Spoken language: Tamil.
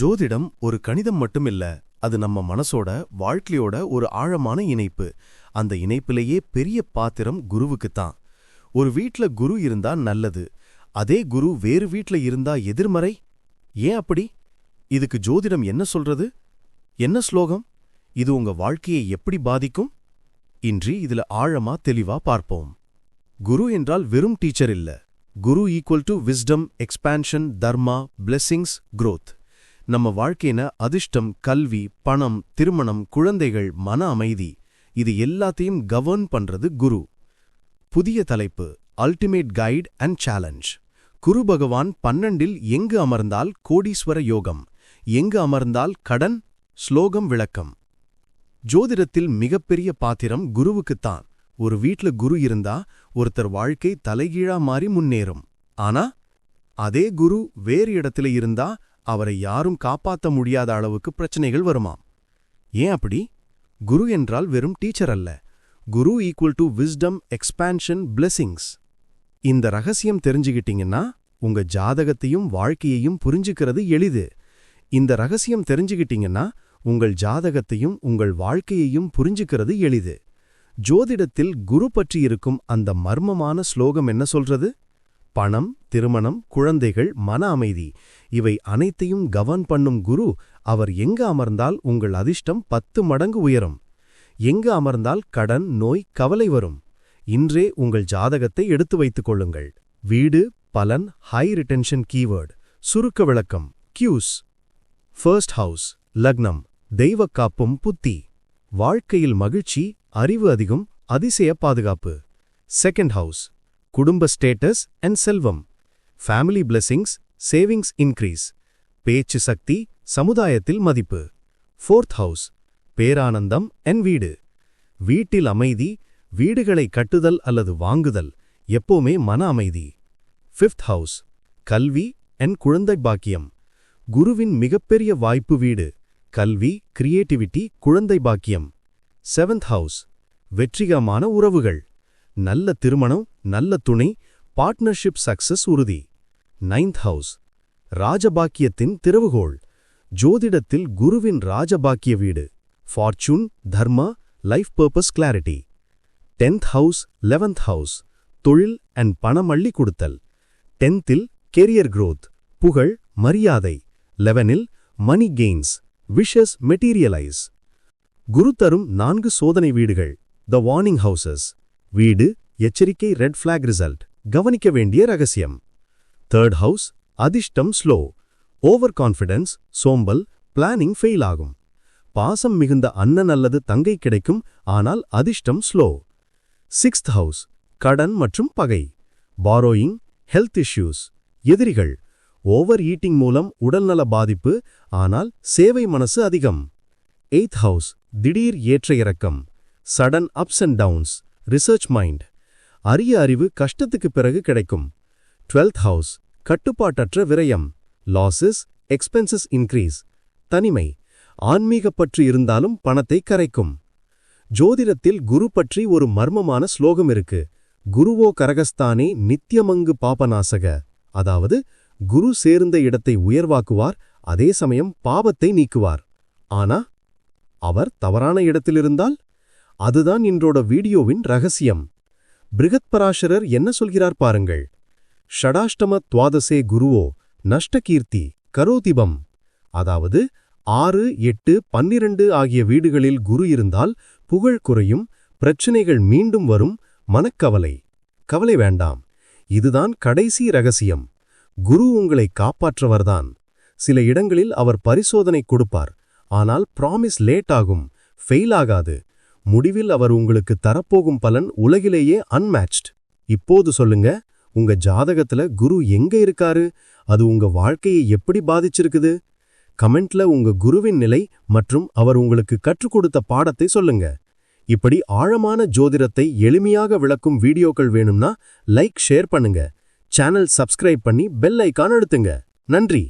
ஜோதிடம் ஒரு கணிதம் மட்டுமில்ல அது நம்ம மனசோட வாழ்க்கையோட ஒரு ஆழமான இணைப்பு. அந்த இணைப்பிலேயே பெரிய பாத்திரம் குருவுக்குத்தான் ஒரு வீட்ல குரு இருந்தா நல்லது. அதே குரு வேறு வீட்ல இருந்தா எதிர்மறை? ஏன் அப்படி? இதுக்கு ஜோதிடம் என்ன சொல்றது? என்ன ஸ்லோகம்? இது உங்க வாழ்க்கையை எப்படி பாதிக்கும்? இன்றி இதுல ஆழமா தெளிவா பார்ப்போம். குரு என்றால் வெறும் டீச்சர் இல்ல. Guru equal to wisdom expansion dharma blessings growth நம்ம வாழ்க்கையின அதிர்ஷ்டம் கல்வி பணம் திருமணம் குழந்தைகள் மன அமைதி இது எல்லாத்தையும் கவர்ன் பண்றது குரு. புதிய தலைப்பு ultimate guide and challenge Guru Bhagavan பன்னெண்டில் எங்கு அமர்ந்தால் கோடீஸ்வர யோகம் எங்கு அமர்ந்தால் கடன் ஸ்லோகம் விளக்கம். ஜோதிடத்தில் மிகப்பெரிய பாத்திரம் குருவுக்குத்தான் ஒரு வீட்ல குரு இருந்தா ஒருத்தர் வாழ்க்கை தலைகீழா மாறி முன்னேறும். ஆனா அதே குரு வேறு இடத்துல இருந்தா அவரை யாரும் காப்பாத்த முடியாத அளவுக்கு பிரச்சனைகள் வருமாம். ஏன் அப்படி? குரு என்றால் வெறும் டீச்சர் அல்ல. Guru equal to wisdom expansion blessings இந்த ரகசியம் தெரிஞ்சுகிட்டீங்கன்னா உங்க ஜாதகத்தையும் வாழ்க்கையையும் புரிஞ்சுக்கிறது எளிது. இந்த ரகசியம் தெரிஞ்சுகிட்டீங்கன்னா உங்கள் ஜாதகத்தையும் உங்கள் வாழ்க்கையையும் புரிஞ்சுக்கிறது எளிது. ஜோதிடத்தில் குரு பற்றி இருக்கும் அந்த மர்மமான ஸ்லோகம் என்ன சொல்றது? பணம் திருமணம் குழந்தைகள் மன அமைதி இவை அனைத்தையும் கவன் பண்ணும் குரு. அவர் எங்க அமர்ந்தால் உங்கள் அதிர்ஷ்டம் பத்து மடங்கு உயரும். எங்கு அமர்ந்தால் கடன் நோய் கவலை வரும். இன்றே உங்கள் ஜாதகத்தை எடுத்து வைத்துக் கொள்ளுங்கள். வீடு பலன் ஹை ரிட்டென்ஷன் கீவேர்டு சுருக்க விளக்கம் கியூஸ் ஃபர்ஸ்ட் ஹவுஸ் லக்னம். தெய்வக் காப்பும் புத்தி. வாழ்க்கையில் மகிழ்ச்சி அறிவு அதிகம் அதிசய பாதுகாப்பு. செகண்ட் ஹவுஸ் குடும்ப ஸ்டேட்டஸ் அண்ட் செல்வம். ஃபேமிலி பிளெஸிங்ஸ் சேவிங்ஸ் இன்க்ரீஸ் பேச்சு சக்தி சமுதாயத்தில் மதிப்பு. ஃபோர்த் ஹவுஸ் பேரானந்தம் என் வீடு. வீட்டில் அமைதி வீடுகளை கட்டுதல் அல்லது வாங்குதல் எப்போவுமே மன அமைதி. ஃபிஃப்த் ஹவுஸ் கல்வி என் குழந்தை பாக்கியம். குருவின் மிகப்பெரிய வாய்ப்பு வீடு. கல்வி கிரியேட்டிவிட்டி குழந்தை பாக்கியம். செவன்த் ஹவுஸ் வெற்றிகரமான உறவுகள். நல்ல திருமணம் நல்ல துணை பார்ட்னர்ஷிப் சக்சஸ் உறுதி. நைன்த் ஹவுஸ் ராஜபாக்கியத்தின் திறவுகோள். ஜோதிடத்தில் குருவின் ராஜபாக்கிய வீடு. Fortune dharma life purpose clarity tenth house eleventh house தொழில் அண்ட் பணம் கொடுத்தல். டென்த்தில் கெரியர் க்ரோத் புகழ் மரியாதை. லெவனில் மணி கெய்ன்ஸ் விஷஸ் மெட்டீரியலைஸ் குரு தரும் நான்கு சோதனை வீடுகள் த வார்னிங் ஹவுசஸ் வீடு எச்சரிக்கை ரெட் ஃபிளாக் ரிசல்ட் கவனிக்க வேண்டிய ரகசியம். தேர்ட் ஹவுஸ் அதிர்ஷ்டம் ஸ்லோ ஓவர் கான்ஃபிடன்ஸ் சோம்பல் பிளானிங் ஃபெயில் ஆகும். பாசம் மிகுந்த அண்ணன் அல்லது தங்கை கிடைக்கும் ஆனால் அதிர்ஷ்டம் ஸ்லோ சிக்ஸ்த் ஹவுஸ் கடன் மற்றும் பகை. பாரோயிங் ஹெல்த் இஷ்யூஸ் எதிரிகள். ஓவர் ஈட்டிங் மூலம் உடல்நல பாதிப்பு ஆனால் சேவை மனசு அதிகம். எய்த் ஹவுஸ் திடீர் ஏற்ற இறக்கம். Sudden ups and downs research mind அரிய அறிவு கஷ்டத்துக்கு பிறகு கிடைக்கும். டுவெல்த் ஹவுஸ் கட்டுப்பாட்டற்ற விரயம். லாசஸ் எக்ஸ்பென்சஸ் இன்க்ரீஸ் தனிமை. ஆன்மீக பற்று இருந்தாலும் பணத்தை கரைக்கும். ஜோதிடத்தில் குரு பற்றி ஒரு மர்மமான ஸ்லோகம் இருக்கு. குருவோ கரகஸ்தானே நித்யமங்கு பாபநாசக. அதாவது குரு சேர்ந்த இடத்தை உயர்வாக்குவார் அதே சமயம் பாபத்தை நீக்குவார். ஆனா அவர் தவறான இடத்திலிருந்தால்? அதுதான் இன்றோட வீடியோவின் ரகசியம். பிருகத்பராசரர் என்ன சொல்கிறார் பாருங்கள். ஷடாஷ்டம துவாதசே குருவோ நஷ்டகீர்த்தி கரோதிபம். அதாவது ஆறு எட்டு பன்னிரண்டு ஆகிய வீடுகளில் குரு இருந்தால் புகழ் குறையும் பிரச்சனைகள் மீண்டும் வரும் மனக்கவலை. கவலை வேண்டாம். இதுதான் கடைசி ரகசியம். குரு உங்களை காப்பாற்றவர்தான். சில இடங்களில் அவர் பரிசோதனை கொடுப்பார். ஆனால் ப்ராமிஸ் லேட் ஆகும். ஃபெயில் ஆகாது. முடிவில் அவர் உங்களுக்கு தரப்போகும் பலன் உலகிலேயே அன்மேட்ச்ட் இப்போது சொல்லுங்க உங்க ஜாதகத்துல குரு எங்க இருக்காரு? அது உங்க வாழ்க்கையை எப்படி பாதிச்சிருக்குது? கமெண்ட்ல உங்க குருவின் நிலை மற்றும் அவர் உங்களுக்கு கற்றுக் கொடுத்த பாடத்தை சொல்லுங்க. இப்படி ஆழமான ஜோதிடத்தை எளிமையாக விளக்கும் வீடியோக்கள் வேணும்னா லைக் ஷேர் பண்ணுங்க. சேனல் சப்ஸ்கிரைப் பண்ணி பெல் ஐக்கான் அழுத்துங்க. நன்றி.